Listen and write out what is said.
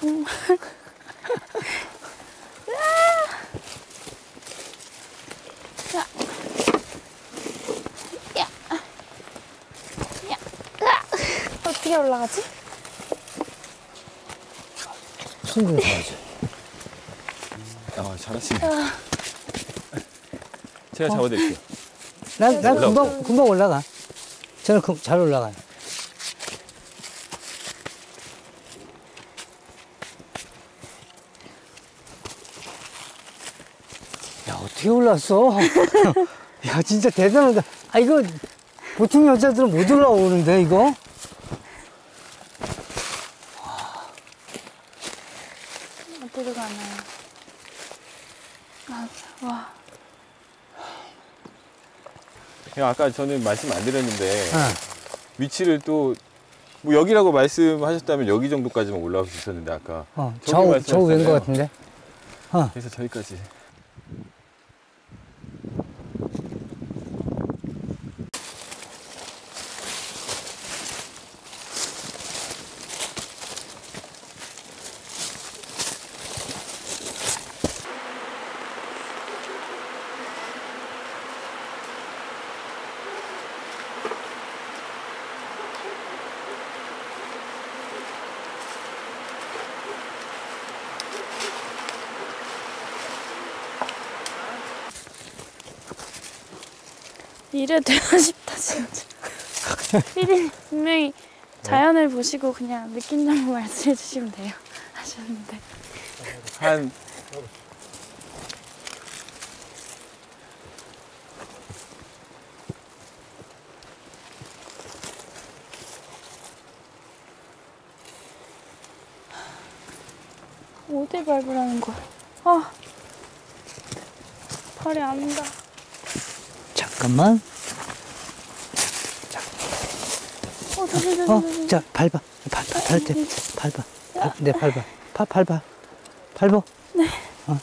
정말. 어떻게 올라가지? 충분히 잘하죠. 아 잘하시네. 제가 잡아드릴게요. 난, 난 금방, 올라오세요. 금방 올라가. 저는 금- 잘 올라가요. 어떻게 올랐어? 야, 진짜 대단하다. 아, 이거 보통 여자들은 못 올라오는데, 이거? 어디로 가나요? 아, 와. 형 아까 저는 말씀 안 드렸는데 어. 위치를 또 뭐 여기라고 말씀하셨다면 여기 정도까지만 올라갈 수 있었는데 아까 어, 저, 저왼거 말씀하셨잖아요. 같은데? 어. 그래서 저기까지. 이래 되고 싶다, 진짜. 피디님, 분명히 자연을 보시고 그냥 느낀 점만 말씀해 주시면 돼요. 하셨는데. 한 어디 밟으라는 거야? 아. 발이 안 닿아. 잠깐만. 어, 저기, 저기, 어, 저기. 자, 밟아. 밟아, 때. 밟아. 밟, 네, 밟아. 파, 밟아. 밟어. 네. 어,